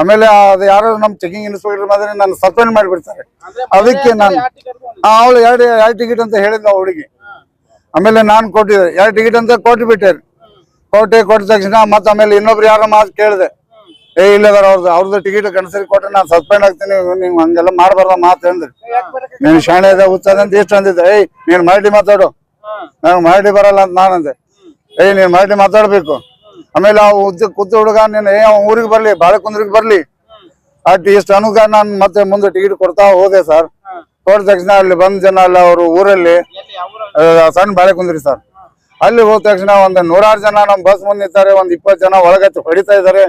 ಆಮೇಲೆ ಅದು ಯಾರು ನಮ್ ಚೆಕಿಂಗ್ ಇನ್ಸ್ಪೆಕ್ಟರ್ ಮಾದರಿ ನಾನು ಸಸ್ಪೆಂಡ್ ಮಾಡಿಬಿಡ್ತಾರೆ. ಅದಕ್ಕೆ ನಾನು ಅವಳು ಎರಡು ಎರಡು ಟಿಕೆಟ್ ಅಂತ ಹೇಳಿದ್ಲು ನಾವು ಹುಡುಗಿ. ಆಮೇಲೆ ನಾನು ಕೊಟ್ಟಿದ್ದೆ. ಎರಡು ಟಿಕೆಟ್ ಅಂತ ಕೊಟ್ಟು ಬಿಟ್ಟೆ ಕೊಟ್ಟೆ ಕೊಟ್ಟ ತಕ್ಷಣ ಮತ್ತೆ ಆಮೇಲೆ ಇನ್ನೊಬ್ರು ಯಾರೋ ಮಾತು ಕೇಳಿದೆ. ಏ ಇಲ್ಲದಾರ ಅವ್ರದ್ದು ಅವ್ರದ್ದು ಟಿಕೆಟ್ ಕನ್ಸರಿ ಕೊಟ್ರೆ ನಾನು ಸಸ್ಪೆಂಡ್ ಆಗ್ತೀನಿ ನೀವು ಹಂಗೆಲ್ಲ ಮಾಡಬಾರ್ದ ಮಾತು ಅಂದ್ರೆ. ನೀನ್ ಶಾಣೆ ಇದೆ ಹುಚ್ಚದ ಅಂತ ಇಷ್ಟ ಅಂದಿದ್ದೆ? ಏಯ್ ನೀನು ಮಾಡಿ ಮಾತಾಡು. ನಾನು ಮಾಡಿ ಬರಲ್ಲ ಅಂತ ನಾನಂದೆ. ಏಯ್ ನೀನು ಮಾಡಿ ಮಾತಾಡ್ಬೇಕು. ಆಮೇಲೆ ಆ ಉದ್ದ ಕುದ್ದ ಹುಡುಗ ನೀನು ಏ ಊರಿಗೆ ಬರ್ಲಿ ಬಾಳೆಕುಂದ್ರಿಗೆ ಬರ್ಲಿ. ಅಟ್ ಇಷ್ಟು ಅನುಗ ನಾನು ಮತ್ತೆ ಮುಂದೆ ಟಿಕೆಟ್ ಕೊಡ್ತಾ ಹೋದೆ ಸರ್. ಕೊಟ್ಟ ತಕ್ಷಣ ಅಲ್ಲಿ ಬಂದ ಜನ ಅಲ್ಲ ಅವರು ಊರಲ್ಲಿ ಸಣ್ಣ ಬಾಳೆಕುಂದ್ರಿ ಸರ್. ಅಲ್ಲಿ ಹೋದ ತಕ್ಷಣ ಒಂದ್ ನೂರಾರು ಜನ ನಮ್ ಬಸ್ ಮುಂದೆ ನಿಂತಾರೆ ಒಂದ್ ಇಪ್ಪತ್ತು ಜನ ಒಳಗತ್ತು ಹೊಡಿತಾ ಇದಾರೆ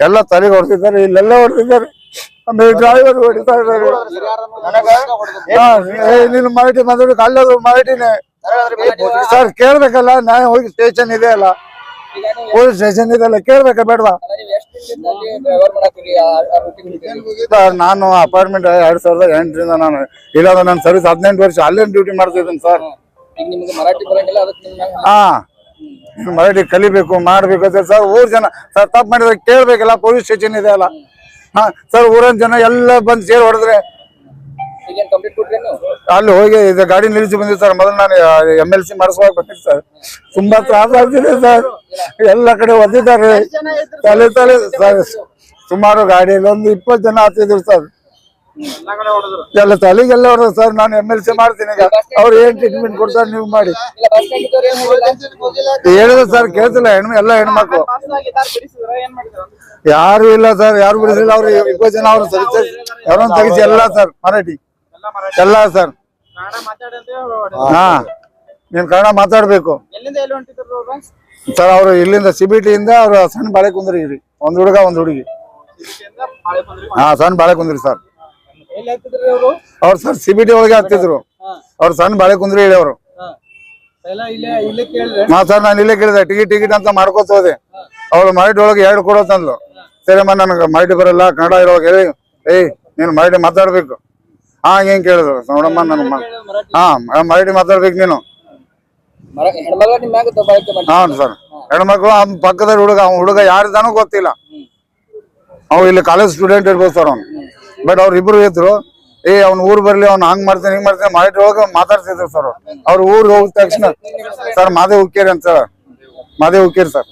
ಎಲ್ಲ ತಲೆಗೆ ಹೊಡ್ತಿದ್ದಾರೆ ಇಲ್ಲೆಲ್ಲ ಹೊಡೆದಿದ್ದಾರೆ ಆಮೇಲೆ ಡ್ರೈವರ್ ಹೊಡಿತಾ ಇದ್ದಾರೆ. ನೀನು ಮರಾಠಿ ಮಾತಾಡೋಕೆ ಅಲ್ಲದು ಮರಾಠಿನೇ ಸರ್ ಕೇಳ್ಬೇಕಲ್ಲ ನಾನು ಹೋಗಿ ಸ್ಟೇಷನ್ ಇದೆ ಅಲ್ಲ. ಪೊಲೀಸ್ ಸ್ಟೇಷನ್ ಇದೆಲ್ಲ ಕೇಳ್ಬೇಕ ಬೇಡವಾ? ಸರ್, ನಾನು ಅಪಾರ್ಟ್ಮೆಂಟ್ ಎರಡ್ ಸಾವಿರದ ಎಂಟರಿಂದ ನಾನು ಇಲ್ಲ ನನ್ನ ಸರ್ವಿಸ್ ಹದಿನೆಂಟು ವರ್ಷ ಅಲ್ಲೇ ಡ್ಯೂಟಿ ಮಾಡ್ತಿದ್ದೀನಿ ಸರ್. ಹಾಂ ಮರಾಠಿ ಕಲಿಬೇಕು, ಮಾಡ್ಬೇಕು ಸರ್, ಊರ್ ಜನ, ಸರ್, ತಪ್ಪು ಮಾಡಿದ್ರೆ ಕೇಳ್ಬೇಕಲ್ಲ, ಪೊಲೀಸ್ ಸ್ಟೇಷನ್ ಇದೆ ಅಲ್ಲ. ಸರ್, ಊರಿನ ಜನ ಎಲ್ಲ ಬಂದು ಸೇರಿ ಹೊಡೆದ್ರೆ? ಅಲ್ಲಿ ಹೋಗಿ ಇದು ಗಾಡಿ ನಿಲ್ಲಿಸಿ ಬಂದಿದ್ದು ಸರ್, ಮೊದಲು ನಾನು ಎಂ ಎಲ್ ಸಿ ಮಾಡಿಸುವಾಗ ಬರ್ತೀನಿ ಸರ್. ತುಂಬಾ ತ್ರಾಸ ಆಗ್ತಿದೆ ಸರ್. ಎಲ್ಲ ಕಡೆ ಒದ್ದಿದ್ದಾರೆ. ತಲೆ ತಲೆ ಸರ್ ಸುಮಾರು ಗಾಡಿಯಲ್ಲಿ ಒಂದು ಇಪ್ಪತ್ತು ಜನ ಹತ್ತಿದ್ರು ಸರ್. ಎಲ್ಲ ತಲೆಗೆಲ್ಲ ಹೊಡೆದ್ರು ಸರ್. ನಾನು ಎಂ ಎಲ್ ಸಿ ಮಾಡ್ತೀನಿ ಈಗ. ಅವ್ರು ಏನ್ ಟ್ರೀಟ್ಮೆಂಟ್ ಕೊಡ್ತಾರೆ ನೀವು ಮಾಡಿ. ಹೇಳಿದ್ರು ಸರ್ ಕೇಳ್ತಿಲ್ಲ ಹೆಣ್ಮ ಎಲ್ಲ ಹೆಣ್ಮಕ್ಳು. ಯಾರು ಇಲ್ಲ ಸರ್ ಯಾರು ಬಿಡಿಸಿಲ್ಲ. ಅವ್ರು ಇಪ್ಪತ್ತು ಜನ ಅವ್ರು ಸರಿ ಯಾರನ್ನ ತೆಗಿಸಿ ಎಲ್ಲ ಸರ್ ಮರಾಠಿ. ಎಲ್ಲ ಸರ್. ಹಾ. ನೀನ್ ಕನ್ನಡ ಮಾತಾಡ್ಬೇಕು. ಸರ್ ಅವ್ರು ಸರ್ ಇಲ್ಲಿಂದ ಸಿಬಿಟಿಯಿಂದ ಅವ್ರು ಸಣ್ಣ ಬಾಳೆ ಕುಂದ್ರಿ ಒಂದ್ ಹುಡುಗ ಒಂದ್ ಹುಡುಗಿ. ಹಾ ಸಣ್ಣ ಬಾಳೆ ಕುಂದ್ರಿ ಸರ್ ಅವರು? ಸರ್ ಸಿಬಿಟಿ ಒಳಗೆ ಹತ್ತಿದ್ರು ಅವ್ರು ಸಣ್ಣ ಬಾಳೆ ಕುಂದ್ರಿ ಕೇಳಿದ್ರೆ? ಹಾ ಸರ್ ನಾನು ಇಲ್ಲೇ ಕೇಳಿದೆ. ಟಿಕೆಟ್ ಟಿಕೆಟ್ ಅಂತ ಮಾಡ್ಕೋತ ಹೋದೆ. ಅವ್ರು ಮರಾಠಿ ಒಳಗೆ ಎರಡು ಕೊಡೋ ತಂದ್ಲು. ಸರಿಯಮ್ಮ ನನಗೆ ಮರಾಠಿ ಬರಲ್ಲ ಕನ್ನಡ ಇರೋವಾಗ ಹೇಳಿ. ಏಯ್ ನೀನು ಮರಾಠಿ ಮಾತಾಡ್ಬೇಕು. ಹಾ ಹೆಂಗ್ ಕೇಳಿದ್ರು. ನೋಡಮ್ಮ ನನ್ ಹಾ ಮ- ಮರಾಠಿ ಮಾತಾಡ್ಬೇಕು ನೀನು. ಹಾ ಸರ್. ಹೆಣ್ಮಕ್ಳು ಅವ್ನ ಪಕ್ಕದ ಹುಡುಗ ಅವ್ನ ಹುಡುಗ ಯಾರಿದಾನೋ ಗೊತ್ತಿಲ್ಲ. ಅವ್ ಇಲ್ಲಿ ಕಾಲೇಜ್ ಸ್ಟೂಡೆಂಟ್ ಇರ್ಬೋದು ಸರ್ ಅವ್ನು. ಬಟ್ ಅವ್ರ ಇಬ್ರು ಇದ್ರು ಏ ಅವ್ನ ಊರ್ ಬರ್ಲಿ ಅವ್ನ ಹಂಗ್ ಮಾಡ್ತಾನೆ ಹಿಂಗ್ ಮಾಡ್ತಾನೆ ಮಾಡಿ ಹೋಗಿ ಮಾತಾಡ್ತಿದ್ರು ಸರ್ ಅವ್ರು. ಅವ್ರ ಊರ್ ಹೋಗಿದ ತಕ್ಷಣ ಸರ್ ಮಾದೇವ್ ಉಕ್ಕೇರಿ ಅಂತ ಸರ್ ಮಾದೇವ್ ಉಕ್ಕೇರಿ ಸರ್.